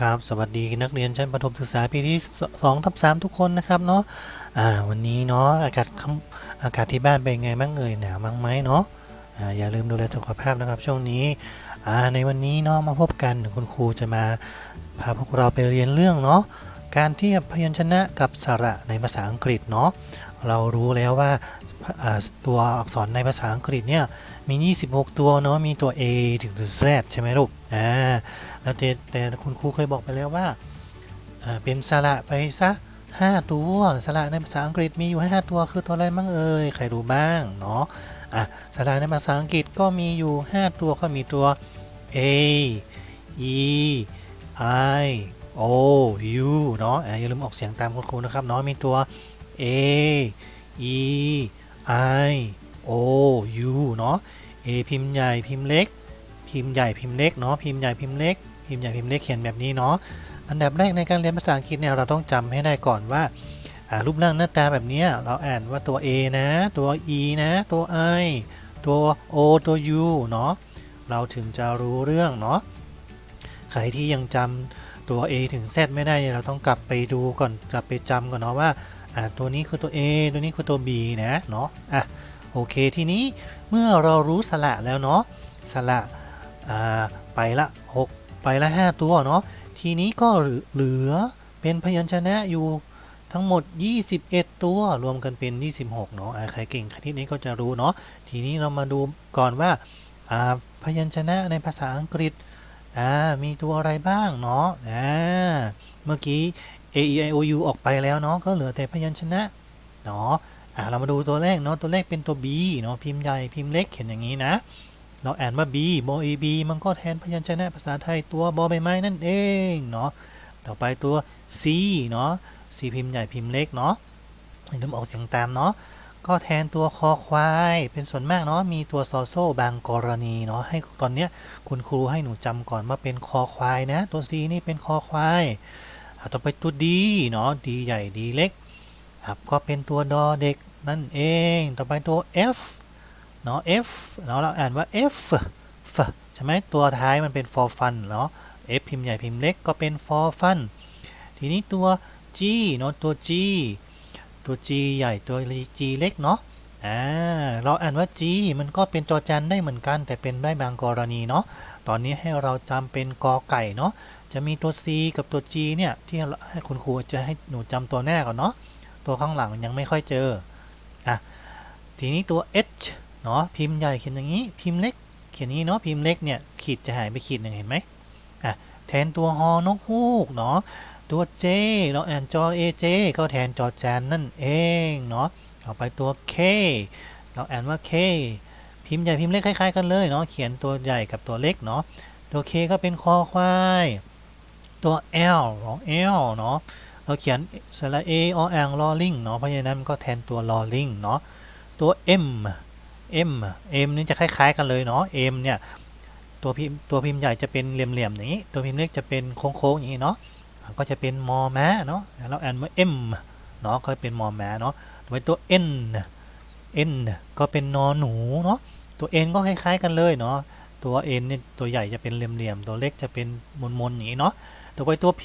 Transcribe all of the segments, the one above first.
ครับสวัสดีนักเรียนชั้นประถมศึกษาปีที่2ทับ3ทุกคนนะครับเนาะอ่าวันนี้เนาะอากาศอากาศที่บ้านเป็นไงบ้างเอ่ยหนาวบ้างไหมเนาะอ่าอย่าลืมดูแลสุขภาพนะครับช่วงนี้อ่าในวันนี้เนาะมาพบกันคุณครูจะมาพาพวกเราไปเรียนเรื่องเนาะการเทียบพยัญชนะกับสระในภาษาอังกฤษเนาะ เรารู้แล้วว่าตัวอักษรในภาษาอังกฤษเนี่ยมี 26 ตัวเนาะมีตัว A ถึงตัว Z ใช่ไหมลูกอ่าแล้วแต่แต่คุณครูเคยบอกไปแล้วว่าเป็นสระไปซะ5 ตัวสระในภาษาอังกฤษมีอยู่5ตัวคือตัวอะไรบ้างเอ่ยใครรู้บ้างเนาะอะสระในภาษาอังกฤษก็มีอยู่ 5 ตัวก็มีตัว A E I O U เนาะอะอย่าลืมออกเสียงตามคุณครูนะครับเนาะมีตัว A E I O U เนาะ A พิมพ์ใหญ่พิมพ์เล็ก พิมพ์ใหญ่พิมพ์เล็กเนาะพิมพ์ใหญ่พิมพ์เล็กพิมพ์ใหญ่พิมพ์เล็กเขียนแบบนี้เนาะอันดับแรกในการเรียนภาษาอังกฤษเนี่ยเราต้องจำให้ได้ก่อนว่ารูปร่างหน้าตาแบบนี้เราอ่านว่าตัว A นะ ตัว E นะ ตัว I ตัว O ตัว U เนาะเราถึงจะรู้เรื่องเนาะใครที่ยังจำตัว A ถึง Z ไม่ได้เนี่ยเราต้องกลับไปดูก่อนกลับไปจำก่อนเนาะว่า อ่าตัวนี้คือตัว A ตัวนี้คือตัว B นะเนาะอะโอเคทีนี้เมื่อเรารู้สระแล้วเนาะสระอ่าไปละ 6 ไปละ 5 ตัวเนาะทีนี้ก็เหลือเป็นพยัญชนะอยู่ทั้งหมด 21 ตัวรวมกันเป็น 26 เนาะใครเก่งคณิตนี้ก็จะรู้เนาะทีนี้เรามาดูก่อนว่าอ่าพยัญชนะในภาษาอังกฤษอ่ามีตัวอะไรบ้างเนาะอ่าเมื่อกี้ A E I O U ออกไปแล้วเนาะก็เหลือแต่พยัญชนะเนาะอ่าเรามาดูตัวแรกเนาะตัวแรกเป็นตัว B เนาะพิมพ์ใหญ่พิมพ์เล็กเขียนอย่างนี้นะ เราอ่านว่า B บอ B มันก็แทนพยัญชนะภาษาไทยตัวบอใบไม้นั่นเองเนาะต่อไปตัว C เนาะ C พิมพ์ใหญ่พิมพ์เล็กเนาะอย่าลืมออกเสียงตามเนาะก็แทนตัวคอควายเป็นส่วนมากเนาะมีตัวซอโซ่บางกรณีเนาะให้ตอนเนี้ยคุณครูให้หนูจำก่อนว่าเป็นคอควายนะ ตัว C นี่เป็นคอควาย อะต่อไปตัว D เนาะ D ใหญ่ D เล็กครับก็เป็นตัวดอเด็กนั่นเอง ต่อไปตัว F เนาะ F เนาะเราอ่านว่า F F ใช่ไหมตัวท้ายมันเป็น for fun เนาะ F พิมพ์ใหญ่พิมพ์เล็กก็เป็น for fun ทีนี้ตัว G เนาะตัว G ตัว G ใหญ่ตัว G เล็กเนาะอ่าเราอ่านว่า G มันก็เป็นจอจันได้เหมือนกัน แต่เป็นได้บางกรณีเนาะตอนนี้ให้เราจำเป็นกอไก่เนาะ จะมีตัว C กับตัว G เนี่ย ที่ให้คุณครูจะให้หนูจำตัวแรกก่อนเนาะตัวข้างหลังยังไม่ค่อยเจออะทีนี้ตัว H เนาะพิมพ์ใหญ่เขียนอย่างนี้ พิมพ์เล็กเขียนนี้เนาะพิมพ์เล็กเนี่ยขีดจะหายไปขีดหนึ่งเห็นไหมอะแทนตัวฮอนกฮูกเนาะตัว J เราอ่านจอ AJ ก็แทนจอจานนั่นเองเนาะต่อไปตัว K เราอ่านว่า K พิมพ์ใหญ่พิมพ์เล็กคล้ายๆกันเลยเนาะเขียนตัวใหญ่กับตัวเล็กเนาะตัว K ก็เป็นคอควาย ตัว L ของ L เนาะเราเขียนสระ A ออ่างลอลิงเนาะเพราะฉะนั้นมันก็แทนตัวลอลิงเนาะตัว M M M นี่จะคล้าย ๆ กันเลยเนาะ M เนี่ยตัวพิมพ์ตัวพิมพ์ใหญ่จะเป็นเหลี่ยมๆอย่างนี้ ตัวพิมพ์เล็กจะเป็นโค้งๆอย่างนี้เนาะก็จะเป็นมอแม้เนาะเราอ่านว่า M เนาะก็เป็นมอแม้เนาะต่อไปตัว N N ก็เป็นนอหนูเนาะตัว N ก็คล้ายๆกันเลยเนาะตัว N เนี่ยตัวใหญ่จะเป็นเหลี่ยมๆตัวเล็กจะเป็นมนๆอย่างนี้เนาะ ต่อไปตัว P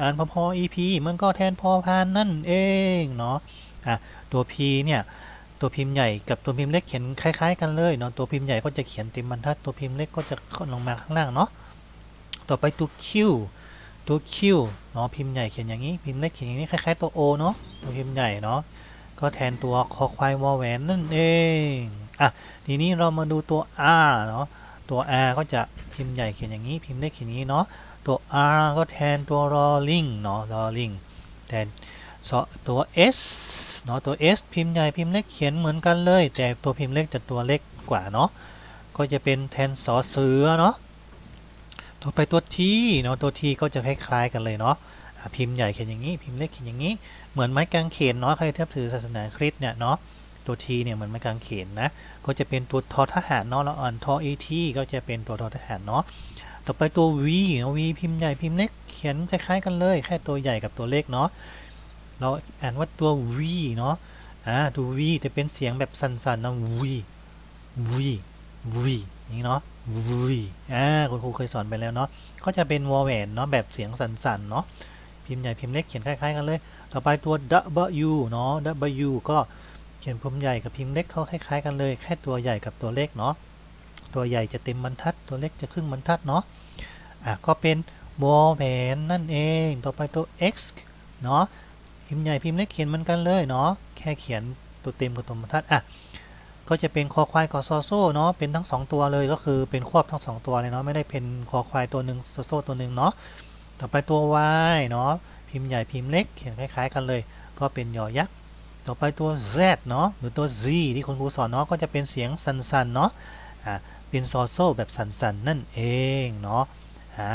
อ่านพอพอ EP มันก็แทนพอพานนั่นเองเนาะอะตัว P เนี่ยตัวพิมพ์ใหญ่กับตัวพิมพ์เล็กเขียนคล้าย ๆ กันเลยเนาะตัวพิมพ์ใหญ่ก็จะเขียนเต็มบรรทัดตัวพิมพ์เล็กก็จะลงมาข้างล่างเนาะต่อไปตัว Q ตัว Q เนาะพิมพ์ใหญ่เขียนอย่างนี้พิมพ์เล็กเขียนอย่างนี้คล้ายๆตัว O เนาะตัวพิมพ์ใหญ่เนาะก็แทนตัวคอควายวอแหวนนั่นเองอะทีนี้เรามาดูตัว R เนาะตัว R ก็จะพิมพ์ใหญ่เขียนอย่างนี้พิมพ์เล็กเขียนอย่างนี้เนาะ ตัว R ก็แทนตัวรอลิงเนาะรอลิงแทนตัว S เนาะตัว S พิมพ์ใหญ่พิมพ์เล็กเขียนเหมือนกันเลย แต่ตัวพิมพ์เล็กจะตัวเล็กกว่าเนาะก็จะเป็นแทนสอเสือเนาะต่อไปตัว T เนาะตัว T ก็จะคล้ายๆกันเลยเนาะพิมพ์ใหญ่เขียนอย่างนี้ พิมพ์เล็กเขียนอย่างนี้ เหมือนไม้กางเขนเนาะใครเทียบถือศาสนาคริสต์เนี่ยเนาะตัว T เนี่ยเหมือนไม้กางเขนนะก็จะเป็นตัวทอทหารเนาะแล้วอ่อนทอ AT ก็จะเป็นตัวทอทหารเนาะ ต่อไปตัว V เนาะ V พิมพ์ใหญ่พิมพ์เล็ก เขียนคล้ายๆกันเลย แค่ตัวใหญ่กับตัวเล็กเนาะ เราอ่านว่าตัว V เนาะ อ่า ตัว V จะเป็นเสียงแบบสั่นๆนะ V V V นี่เนาะ v อ่า คุณครูเคยสอนไปแล้วเนาะ ก็จะเป็นวอลแหวนเนาะแบบเสียงสั่นๆเนาะ พิมพ์ใหญ่พิมพ์เล็กเขียนคล้ายๆกันเลย ต่อไปตัว w เนาะ w ก็เขียนพิมพ์ใหญ่กับพิมพ์เล็กเขาคล้ายๆกันเลย แค่ตัวใหญ่กับตัวเล็กเนาะ ตัวใหญ่จะเต็มบรรทัด ตัวเล็กจะครึ่งบรรทัดเนาะอะก็เป็นวอลแหวนนั่นเอง ต่อไปตัว x เนาะพิมพ์ใหญ่พิมพ์เล็กเขียนเหมือนกันเลยเนาะแค่เขียนตัวเต็มกับตัวบรรทัดอะก็จะเป็นคอควายกับซอโซ่เนาะเป็นทั้ง 2 ตัวเลยก็คือเป็นควบทั้ง 2 ตัวเลยเนาะไม่ได้เป็นคอควายตัวหนึ่งซอโซ่ตัวหนึ่งเนาะต่อไปตัว y เนาะพิมพ์ใหญ่พิมพ์เล็กเขียนคล้ายๆ กันเลย ก็เป็นยอยักษ์ต่อไปตัว z เนาะหรือตัว z ที่คุณครูสอนเนาะก็จะเป็นเสียงสันๆเนาะอ่า เป็นซอโซ่แบบสันๆนั่นเองเนาะอ่า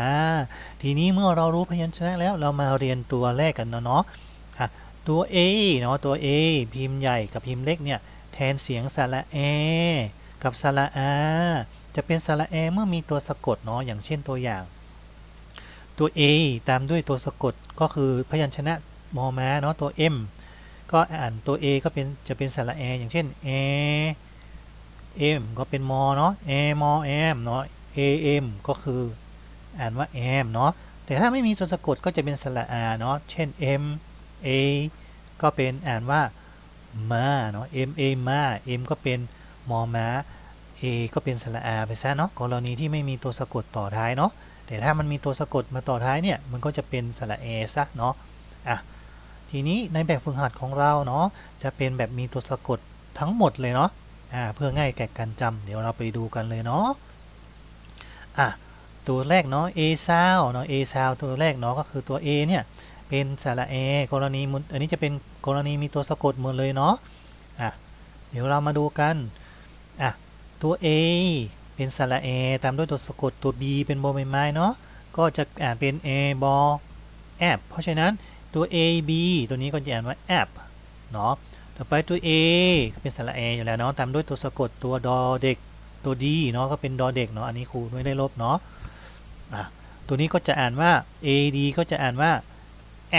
ทีนี้เมื่อเรารู้พยัญชนะแล้วเรามาเรียนตัวแรกกันเนาะเนาะตัว a เนาะตัว a พิมพ์ใหญ่กับพิมพ์เล็กเนี่ยแทนเสียงสระแอกับสระอาจะเป็นสระแอเมื่อมีตัวสะกดเนาะอย่างเช่นตัวอย่าง ตัว A ตามด้วยตัวสะกดก็คือพยัญชนะมอม้าเนาะตัว M ก็อ่านตัว A ก็เป็นจะเป็นสระแออย่างเช่น A M ก็เป็นมอเนาะ A มอ M เนาะ A M ก็คืออ่านว่า M เนาะแต่ถ้าไม่มีตัวสะกดก็จะเป็นสระอาเนาะเช่น M A ก็เป็นอ่านว่ามาเนาะ M A มา M ก็เป็นมอม้า A ก็เป็นสระอาไปซะเนาะกรณีที่ไม่มีตัวสะกดต่อท้ายเนาะแต่ถ้ามันมีตัวสะกดมาต่อท้ายเนี่ยมันก็จะเป็นสระเอซะเนาะอะทีนี้ในแบบฝึกหัดของเราเนาะจะเป็นแบบมีตัวสะกดทั้งหมดเลยเนาะ อ่าเพื่อง่ายแก่การจำเดี๋ยวเราไปดูกันเลยเนาะอะตัวแรกเนาะ A sound เนาะ A sound ตัวแรกเนาะก็คือตัว A เนี่ยเป็นสระเอกรณีมุนอันนี้จะเป็นกรณีมีตัวสะกดหมดเลยเนาะอะเดี๋ยวเรามาดูกันอะตัว A เป็นสระเอตามด้วยตัวสะกดตัว B เป็นโบใบไม้เนาะก็จะอ่านเป็น A บอแอปเพราะฉะนั้นตัว A B ตัวนี้ก็จะอ่านว่าแอปเนาะ ต่อไปตัว A ก็เป็นสระเออยู่แล้วเนาะตามด้วยตัวสะกดตัวดอเด็กตัว D เนาะก็เป็นดอเด็กเนาะอันนี้ครูไม่ได้ลบเนาะอะตัวนี้ก็จะอ่านว่า AD ก็จะอ่านว่า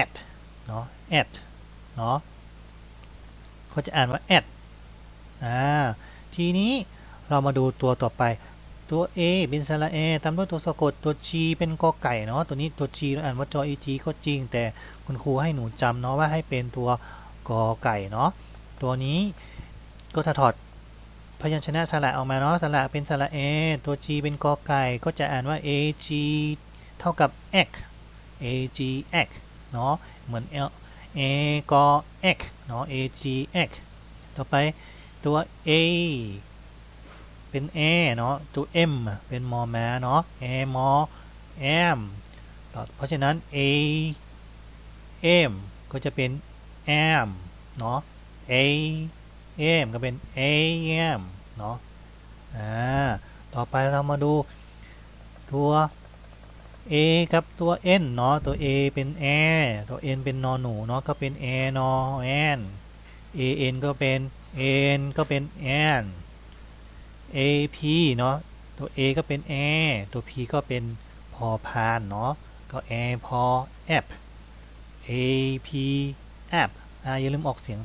at เนาะ at เนาะเขาจะอ่านว่า at อ่าทีนี้เรามาดูตัวต่อไปตัว A เป็นสระ A ตามด้วยตัวสะกดตัว G เป็นกอไก่เนาะตัวนี้ตัว G เราอ่านว่าจอ EG ก็จริง แต่คุณครูให้หนูจำเนาะว่าให้เป็นตัว กอไก่เนาะตัวนี้ก็ถ้าถอดพยัญชนะสระออกมาเนาะสระเป็นสระ A ตัว G เป็นกอไก่ก็จะอ่านว่า AG เท่ากับ x AG x เนาะเหมือน L A ก็ x เนาะ A G x ต่อไปตัว A เป็น A เนาะตัว M เป็นมอแม้าเนาะ A มอ M ต่อเพราะฉะนั้น A M ก็จะเป็น M เนาะ A M ก็เป็น A M เนาะอ่าต่อไปเรามาดูตัว A กับตัว N เนาะ ตัว A เป็น a ตัว N เป็นนอหนูเนาะ ก็เป็น a นอ n A N ก็เป็น N ก็เป็น n A P เนาะ ตัว A ก็เป็น a ตัว P ก็เป็นพอพานเนาะ ก็ a พอ app A P app อ่าอย่าลืมออกเสียง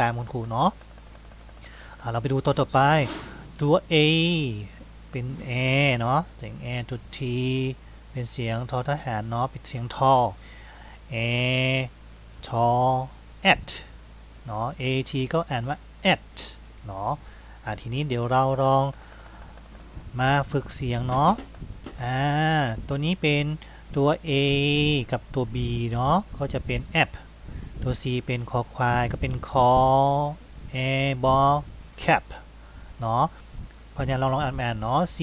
ตามคุณครูเนาะเราไปดูตัวต่อไป ตัว A เป็น a เนาะเสียง a ตัว T เป็นเสียงทอทหารเนาะเป็นเสียงทอ a ทอ at เนาะ at ก็อ่านว่า at เนาะอะทีนี้เดี๋ยวเราลองมาฝึกเสียงเนาะอ่าตัวนี้เป็นตัว a กับตัว b เนาะก็จะเป็น app ตัว c เป็นคอควายก็เป็นคอ a b o cap เนาะเพราะฉะนั้นเราลองอ่านอ่านเนาะ c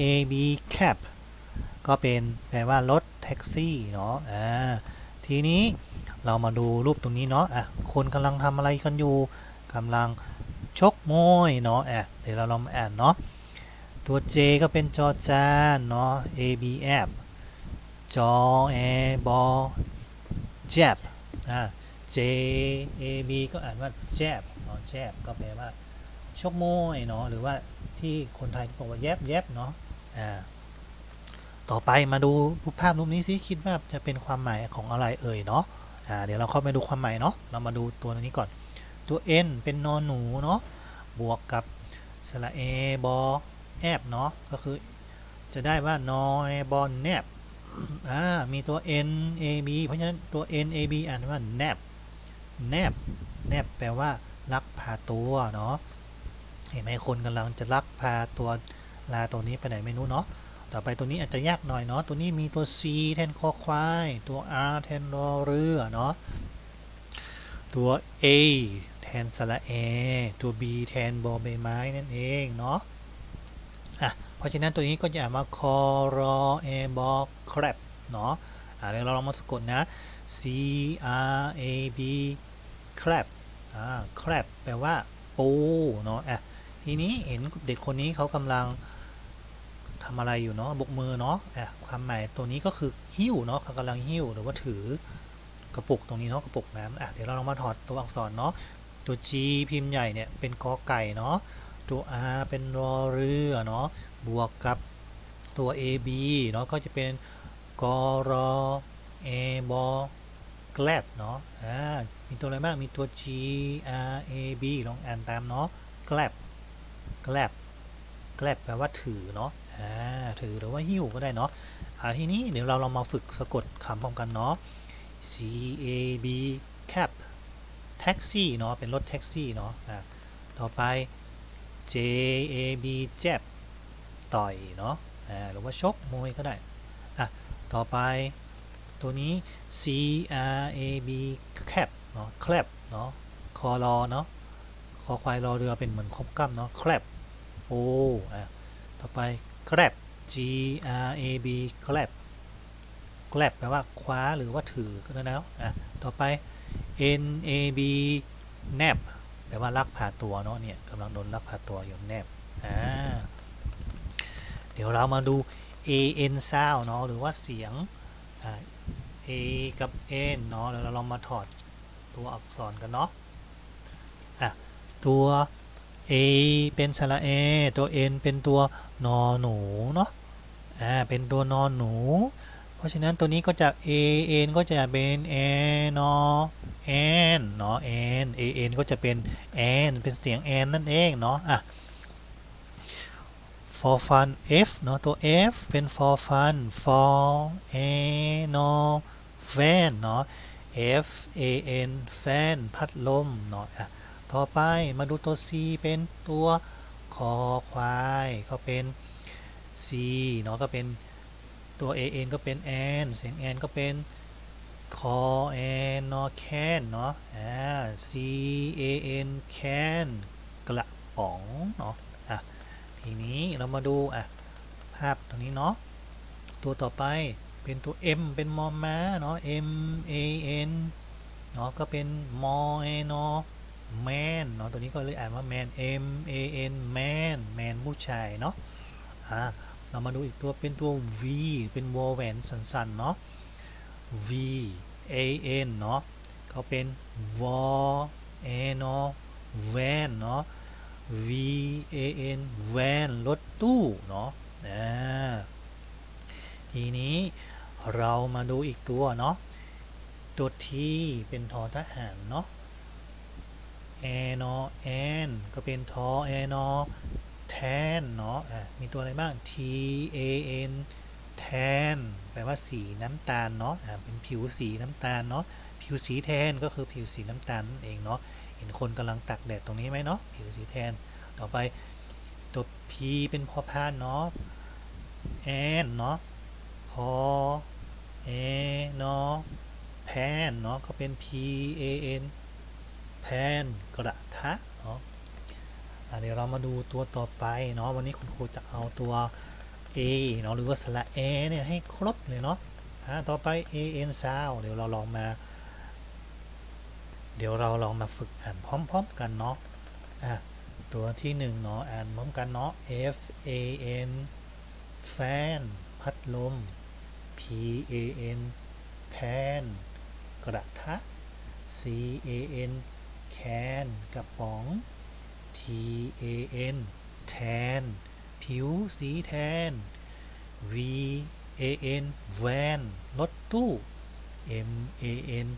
a b cap ก็เป็นแปลว่ารถแท็กซี่เนาะอ่าทีนี้เรามาดูรูปตรงนี้เนาะอะคนกำลังทำอะไรกันอยู่กำลังชกมวยเนาะอะเดี๋ยวเราลองอ่านเนาะตัว J ก็เป็นจอจานเนาะ A B F จอ A บอ jab อ่า J A B ก็อ่านว่า jab เนาะ jab ก็แปลว่าชกมวยเนาะหรือว่าที่คนไทยบอกว่าแยบแยบเนาะอ่าต่อไปมาดูรูปภาพรูปนี้สิคิดว่าจะเป็นความหมายของอะไรเอ่ยเนาะอ่าเดี๋ยวเราเข้าไปดูความหมายเนาะเรามาดูตัวนี้ก่อน ตัว n เป็นนอนหนูเนาะบวกกับสระเอบอแอบเนาะก็คือจะได้ว่านอยบอลแนบอ่ามีตัว n a b เพราะฉะนั้นตัว n a b อ่านว่าแนบ แนบ แนบแปลว่าลักพาตัวเนาะเห็นไหมคนกำลังจะลักพาตัวลาตัวนี้ไปไหนไม่รู้เนาะต่อไปตัวนี้อาจจะยากหน่อยเนาะตัวนี้มีตัว c แทนคอควายตัว r แทนรอเรือเนาะตัว a แทนสระเอตัว b แทนบอใบไม้นั่นเองเนาะอะเพราะฉะนั้นตัวนี้ก็จะอ่านว่าคอรอเอบอครบเนาะอะเดี๋ยวเราลองมาสะกดนะ c r a b crab อ่า crab แปลว่าปูเนาะอะทีนี้เห็นเด็กคนนี้เขากำลังทำอะไรอยู่เนาะบกมือเนาะอะความหมายตัวนี้ก็คือหิ้วเนาะเขากำลังหิ้วหรือว่าถือกระปุกตรงนี้เนาะกระปุกน้ำอะเดี๋ยวเราลองมาถอดตัวอักษรเนาะตัว G พิมพ์ใหญ่เนี่ยเป็นกอไก่เนาะตัว R เป็นรอเรือเนาะบวกกับตัว AB เนาะก็จะเป็นกอรอ เอบอแกลบเนาะอ่ามีตัวอะไรบ้างมีตัว G R A B ลองอ่านตามเนาะแกลบแกลบแกลบแปลว่าถือเนาะอ่าถือหรือว่าหิ้วก็ได้เนาะอ่าทีนี้เดี๋ยวเราลองมาฝึกสะกดคำพร้อมกันเนาะ C A B cab แท็กซี่เนาะเป็นรถแท็กซี่เนาะอ่าต่อไป J A B jab ต่อยเนาะอ่าหรือว่าชกมวยก็ได้อะต่อไป ตัวนี้ C R A B cap เนาะ clap เนาะคอรอเนาะคอควายรอเรือเป็นเหมือนคบกล้ำเนาะ clap โอ้อะต่อไป clap G R A B clap clap แปลว่าคว้าหรือว่าถือก็ได้แล้วอะต่อไป N A B nap แปลว่าลักพาตัวเนาะเนี่ยกำลังโดนลักพาตัวอยู่ nap อ่าเดี๋ยวเรามาดู A N sound เนาะหรือว่าเสียง A กับ N เนาะแล้วเราลองมาถอดตัวอักษรกันเนาะอะตัว A เป็นสระ A ตัว N เป็นตัวนอหนูเนาะอ่าเป็นตัวนอนหนู เพราะฉะนั้นตัวนี้ก็จะ A N ก็จะเป็น A นอ N เนาะ N A N ก็จะเป็น N เป็นเสียง N นั่นเองเนาะอะ for fun F เนาะตัว F เป็น for fun for a no fan เนาะ F A N fan พัดลมเนาะต่อไปมาดูตัว C เป็นตัวคอควายก็เป็น C เนาะก็เป็นตัว A N ก็เป็น N เสียง N ก็เป็นคอ N เนาะ can เนาะอ่า C A N can กระป๋องเนาะ ทีนี้เรามาดูอะภาพตรงนี้เนาะตัวต่อไปเป็นตัว M เป็นมอม้าเนาะ M A N เนาะก็เป็นมอเอเนาะ man เนาะตัวนี้ก็เลยอ่านว่า man M A N man man ผู้ชายเนาะอะเรามาดูอีกตัวเป็นตัว V เป็นวอลแหวนสันๆเนาะ V A N เนาะเขาเป็นวอเอเนาะ van เนาะ V A N van รถตู้เนาะทีนี้เรามาดูอีกตัวเนาะตัว T เป็นทอทหารเนาะ a นอ n ก็เป็นทอ a นอ tan เนาะะมีตัวอะไรบ้าง T A N tan แปลว่าสีน้ำตาลเนาะะเป็นผิวสีน้ำตาลเนาะผิวสีแทนก็คือผิวสีน้ำตาลนั่นเองเนาะ ห็นคนกำลังตักแดดตรงนี้ไหมเนาะผิวสีแทน ต่อไปตัว P เป็นพอพานเนาะ N เนาะพอ A เนาะแพนเนาะก็เป็น P A N แพนกระทะเนาะเดี๋ยวเรามาดูตัวต่อไปเนาะวันนี้คุณครูจะเอาตัว A เนาะหรือว่าสระ A เนี่ยให้ครบเลยเนาะอะต่อไป A N sound เดี๋ยวเราลองมา เดี๋ยวเราลองมาฝึกอ่านพร้อม ๆ กันเนาะอะตัวที่หนึ่งเนาะอ่านพร้อมกันเนาะ F A N fan พัดลม P A N pan กระทะ C A N can กระป๋อง T A N tan ผิวสีแทน V A N van รถตู้ M A N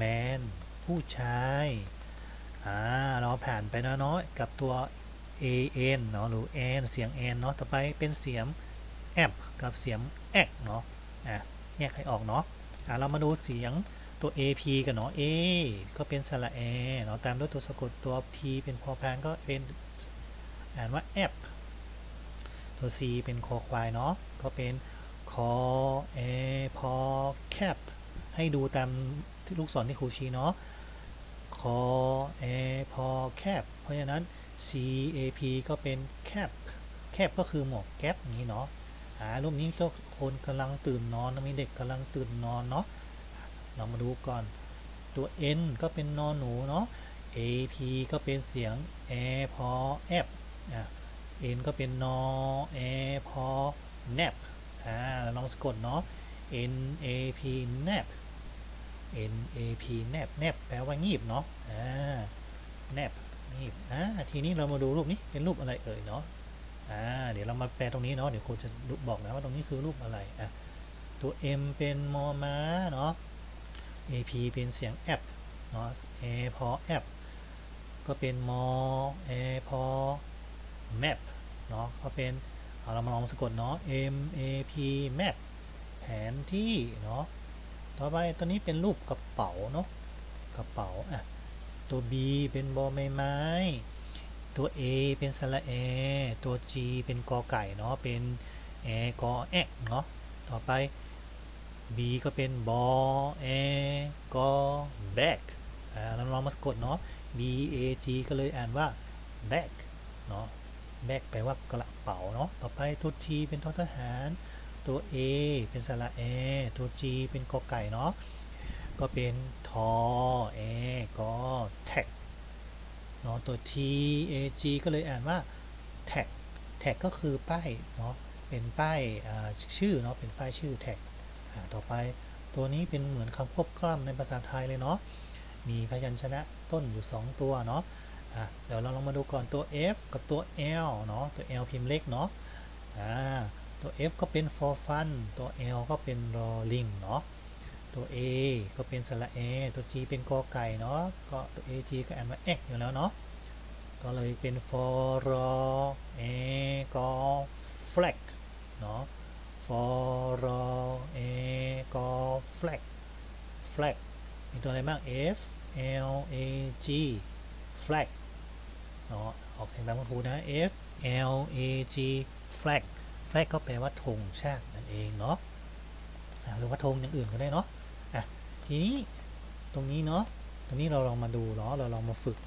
man ผู้ชาย อ่า เราผ่านไปแล้วเนาะกับตัว a n เนาะหรือ n เสียง n เนาะ ต่อไปเป็นเสียง app กับเสียง a เนาะ อะ แยกให้ออกเนาะ อะเรามาดูเสียงตัว ap กันเนาะ a ก็เป็นสระแอเนาะ ตามด้วยตัวสะกดตัว p เป็นพอพานก็เป็นอ่านว่า app ตัว c เป็นคอควายเนาะ ก็เป็นคอแอพอแคปให้ดูตามลูกศรที่ครูชี้เนาะ คอแอพอแคปเพราะฉะนั้น cap ก็เป็น cap แคบก็คือหมวกแก๊ปนี้เนาะอ่ารูปนี้ก็คนกำลังตื่นนอนมีเด็กกำลังตื่นนอนเนาะเรามาดูก่อนตัว n ก็เป็นนอนหนูเนาะ ap ก็เป็นเสียง a พอ f อะ n ก็เป็นนอ a พอ nap อ่าเราลองสะกดเนาะ n a p nap n a p nap nap แปลว่างีบเนาะอ่า nap งีบอ่าทีนี้เรามาดูรูปนี้เป็นรูปอะไรเอ่ยเนาะอ่าเดี๋ยวเรามาแปลตรงนี้เนาะเดี๋ยวครูจะบอกนะว่าตรงนี้คือรูปอะไรอะตัว M เป็นมอม้าเนาะ AP เป็นเสียงแอปเนาะ A พอแอปก็เป็นมอ A พอ map เนาะก็เป็นเอาเรามาลองสะกดเนาะ M A P map แผนที่เนาะ ต่อไปตัวนี้เป็นรูปกระเป๋าเนาะกระเป๋าอะตัว B เป็นบอใบไม้ตัว A เป็นสระแอตัว G เป็นกอไก่เนาะเป็นแอกอแอกเนาะต่อไป B ก็เป็นบอแอกอ back อ่าเราลองมาสะกดเนาะ B A G ก็เลยอ่านว่า back เนาะ back แปลว่ากระเป๋าเนาะต่อไปตัว T เป็นทอทหาร ตัว A เป็นสระแอตัว G เป็นกอไก่เนาะก็เป็นทอแอกอ tag เนาะตัว T A G ก็เลยอ่านว่า tag tag ก็คือป้ายเนาะเป็นป้ายชื่อเนาะเป็นป้ายชื่อ tag อต่อไปตัวนี้เป็นเหมือนคำควบกล้ำในภาษาไทยเลยเนาะมีพยัญชนะต้นอยู่ 2 ตัวเนาะะเดี๋ยวเราลองมาดูก่อนตัว F กับตัว L เนาะตัว L พิมพ์เล็กเนาะอ่า ตัว F ก็เป็น for fun ตัว L ก็เป็นรอลิงเนาะ ตัว A ก็เป็นสระเอตัว G เป็นกอไก่เนาะ ก็ตัว A G ก็อ่านว่า X อยู่แล้วเนาะ ก็เลยเป็น for a กอ flag เนาะ for a กอ flag flag มีตัวอะไรบ้าง f l a g flag เนาะ ออกเสียงตามคุณครูนะ f l a g flag flag ก็แปลว่าธงชาตินั่นเองเนาะอะหรือว่าธงอย่างอื่นก็ได้เนาะอะทีนี้ตรงนี้เนาะตรงนี้เราลองมาดูเนาะเราลองมาฝึก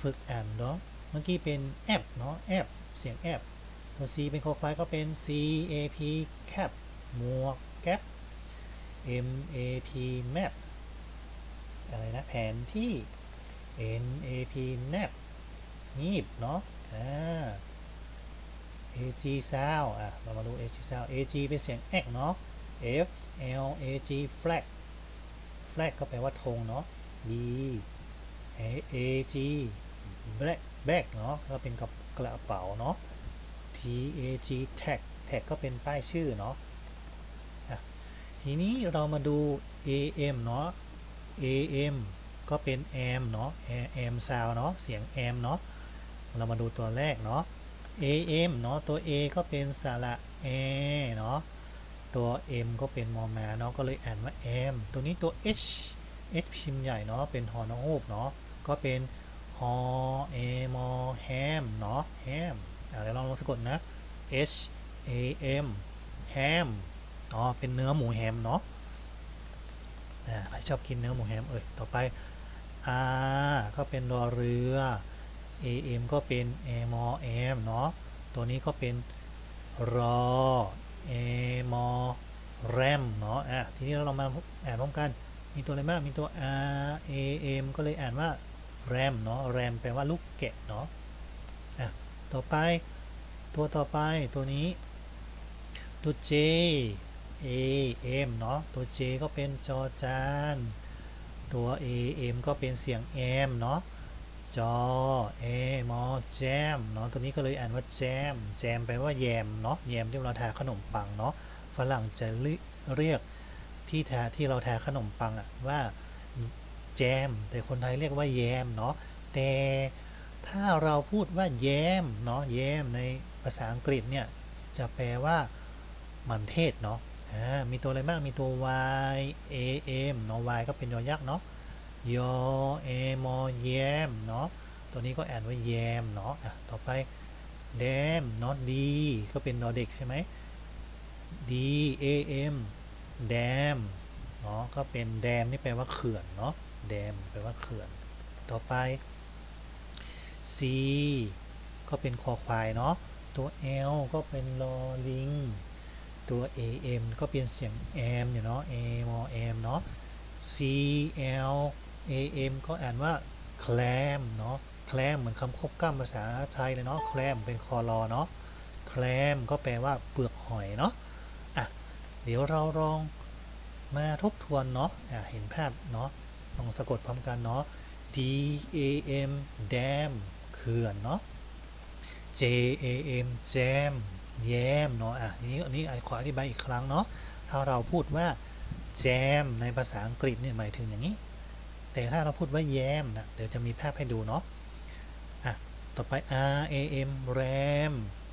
ฝึกอ่านเนาะเมื่อกี้เป็นแอปเนาะแอปเสียงแอปตัว C เป็นคอควายก็เป็น C A P cap หมวกแก๊ป M A P map อะไรนะแผนที่ N A P nap งีบเนาะอ่า A G sound อะเรามาดู A G sound A G เป็นเสียงแอกเนาะ F L A G flag flag ก็แปลว่าธงเนาะ B A A G black bag เนาะก็เป็นกับกระเป๋าเนาะ T A G tag tag ก็เป็นป้ายชื่อเนาะะทีนี้เรามาดู A M เนาะ A M ก็เป็น am เนาะ am sound เนาะเสียง am เนาะเรามาดูตัวแรกเนาะ A M เนาะตัว A ก็เป็นสระแอเนาะตัว M ก็เป็นมอมาเนาะก็เลยอ่านว่า m ตัวนี้ตัว H H พิมพ์ใหญ่เนาะเป็นฮอนอฮูกเนาะก็เป็นฮอเอมอแฮมเนาะแฮมอ่าเดี๋ยวลองลองสะกดนะ H A M แฮมอ๋อเป็นเนื้อหมูแฮมเนาะใครชอบกินเนื้อหมูแฮมเอ่ยต่อไป R ก็เป็นรอเรือ A M ก็เป็น A มอ M เนาะตัวนี้ก็เป็นรอ A มอ RAM เนาะอะทีนี้เราลองมาอ่านพร้อมกัน มีตัวอะไรบ้างมีตัว R A M ก็เลยอ่านว่า RAM เนาะ RAM แปลว่าลูกแกะเนาะอะต่อไปตัวต่อไปตัวนี้ ตัว J A M เนาะตัว J ก็เป็นจอจานตัว A M ก็เป็นเสียง M เนาะ จอ A มอ jam เนาะตัวนี้ก็เลยอ่านว่า jam jam แปลว่าแยมเนาะแยมที่เราทาขนมปังเนาะฝรั่งจะเรียกที่ทาที่เราทาขนมปังอะว่าแจม แต่คนไทยเรียกว่าแยมเนาะแต่ถ้าเราพูดว่าแยมเนาะแยมในภาษาอังกฤษเนี่ยจะแปลว่ามันเทศเนาะมีตัวอะไรบ้างมีตัว y a m เนาะ y ก็เป็นยอยักษ์เนาะ ยอ a มอแยมเนาะตัวนี้ก็แอนว่าแยมเนาะอะต่อไปแดมเนาะ d ก็เป็นนอเด็กใช่ไหม d a m แดมเนาะก็เป็นแดมนี่แปลว่าเขื่อนเนาะแดมแปลว่าเขื่อน ต่อไป c ก็เป็นคอควายเนาะตัว l ก็เป็นลอลิงตัว am ก็เป็นเสียง M อยู่เนาะ a มอ am เนาะ c l am ก็อ่านว่า clam เนาะ clam เหมือนคำควบกล้ำภาษาไทยเลยเนาะ clam เป็นคอรอเนาะ clam ก็แปลว่าเปลือกหอยเนาะอะเดี๋ยวเราลองมาทบทวนเนาะอะเห็นภาพเนาะลองสะกดพร้อมกันเนาะ d a m dam เขื่อนเนาะ J A M jam แยมเนาะอะนี้อันนี้ขออธิบายอีกครั้งเนาะถ้าเราพูดว่า jam ในภาษาอังกฤษเนี่ยหมายถึงอย่างนี้ แต่ถ้าเราพูดว่าแยมนะเดี๋ยวจะมีภาพให้ดูเนาะอะต่อไป R A M ram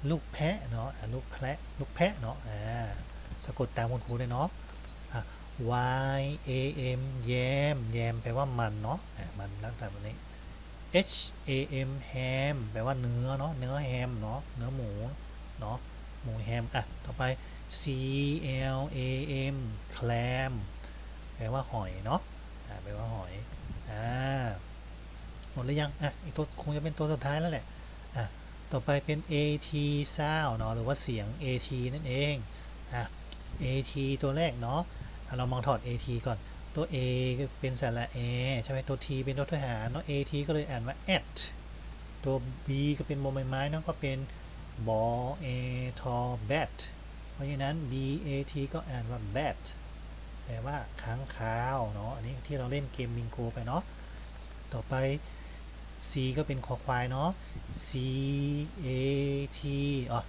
ลูกแพะเนาะลูกแพะลูกแพะเนาะอ่าสะกดตามคุณครูเลยเนาะอะ Y A M แยมแยมแปลว่ามันเนาะอะมันลักษณะแบบนี้ H A M ham แปลว่าเนื้อเนาะเนื้อแฮมเนาะเนื้อหมูเนาะหมูแฮมอะต่อไป C L A M clam แปลว่าหอยเนาะ แปลว่าหอย อ่า หมดหรือยัง อะ อีกตัวคงจะเป็นตัวสุดท้ายแล้วแหละ อะ ต่อไปเป็น A T sound เนาะ หรือว่าเสียง A T นั่นเอง อะ A T ตัวแรกเนาะ เรามองถอด A T ก่อน ตัว A เป็นสระ A ใช่ไหมตัว T เป็นตัวทหารเนาะ A T ก็เลยอ่านว่า at ตัว B ก็เป็นโมไม้ไม้เนาะ ก็เป็นบอ A ทอ bat เพราะฉะนั้น B A T ก็อ่านว่า bat แปลว่าค้างคาวเนาะอันนี้ที่เราเล่นเกมบิงโกไปเนาะต่อไป C ก็เป็นคอควายเนาะ C A T อ๋อ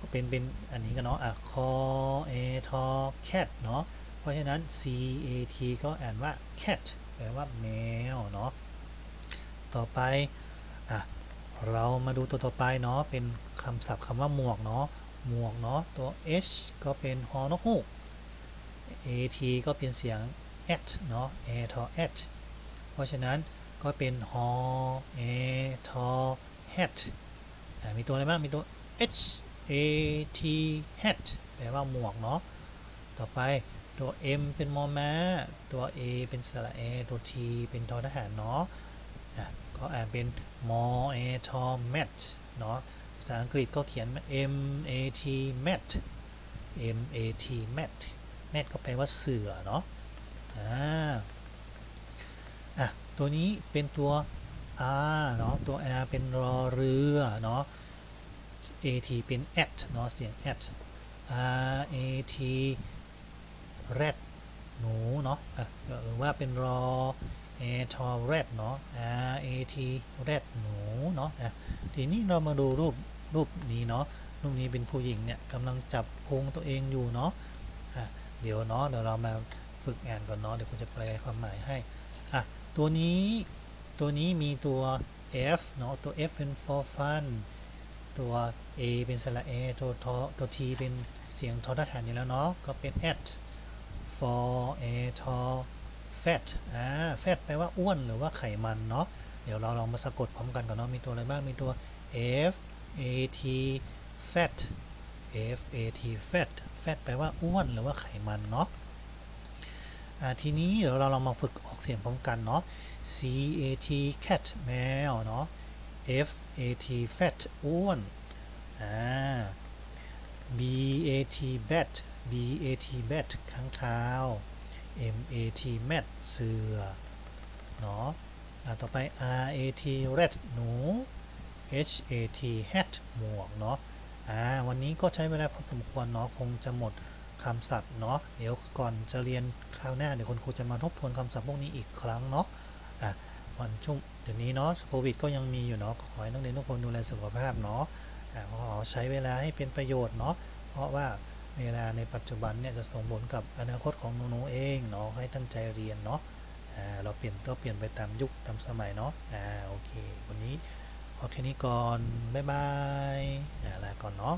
ก็เป็นเป็นอันนี้กันเนาะอะคอ A ทอ cat เนาะเพราะฉะนั้น C A T ก็อ่านว่า cat แปลว่าแมวเนาะต่อไปอะเรามาดูตัวต่อไปเนาะเป็นคำศัพท์คำว่าหมวกเนาะหมวกเนาะตัว H ก็เป็นฮอนกฮูก A T ก็เป็นเสียง at เนาะ A ทอ at เพราะฉะนั้นก็เป็นฮอ A ทอ hat อะมีตัวอะไรบ้าง มีตัว H A T hat แปลว่าหมวกเนาะ ต่อไปตัว M เป็นมอม้า ตัว A เป็นสระ A ตัว T เป็นทอทหารเนาะก็อ่านเป็นมอ A ทอ mat เนาะ ภาษาอังกฤษก็เขียน M A T mat M A T mat mat ก็แปลว่าเสือเนาะอ่าอะตัวนี้เป็นตัว R เนาะตัว R เป็นรอเรือเนาะ A T เป็น at เนาะเสียง at R A T rat หนูเนาะอะหรือว่าเป็นรอ a t rat เนาะ R A T rat หนูเนาะอะทีนี้เรามาดูรูปรูปนี้เนาะรูปนี้เป็นผู้หญิงเนี่ยกำลังจับพุงตัวเองอยู่เนาะ เดี๋ยวเนาะเดี๋ยวเรามาฝึกอ่านก่อนเนาะเดี๋ยวผมจะแปลความหมายให้อะตัวนี้ตัวนี้มีตัว F เนาะตัว F เป็น for fun ตัว A เป็นสระ A ตัวทตัว T เป็นเสียงทอทหารอยู่แล้วเนาะก็เป็น at for a tall fat อ่า fat แปลว่าอ้วนหรือว่าไขมันเนาะเดี๋ยวเราลองมาสะกดพร้อมกันก่อนเนาะมีตัวอะไรบ้างมีตัว f a t fat f a t fat fat แปลว่าอ้วนหรือว่าไขมันเนาะทีนี้เดี๋ยวเราลองมาฝึกออกเสียงพร้อมกันเนาะ c a t cat แมวเนาะ f a t fat อ้วนอ่า b a t bat b a t bat ค้างคา m a t mat เสือเนาะต่อไป r a t rat หนู h a t hat หมวกเนาะ อ่าวันนี้ก็ใช้เวลาพอสมควรเนาะคงจะหมดคำศัพท์เนาะเดี๋ยวก่อนจะเรียนคราวหน้าเดี๋ยวคุณครูจะมาทบทวนคำศัพท์พวกนี้อีกครั้งเนาะอะวันช่วงเดี๋ยวนี้เนาะโควิดก็ยังมีอยู่เนาะขอให้นักเรียนทุกคนดูแลสุขภาพเนาะอ่าขอใช้เวลาให้เป็นประโยชน์เนาะเพราะว่าเวลาในปัจจุบันเนี่ยจะส่งผลกับอนาคตของหนูๆเองเนาะให้ตั้งใจเรียนเนาะอ่าเราเปลี่ยนก็เปลี่ยนไปตามยุคตามสมัยเนาะอ่าโอเค วันนี้ โอเคนี้ก่อน บ๊ายบายอ่าลาก่อนเนาะ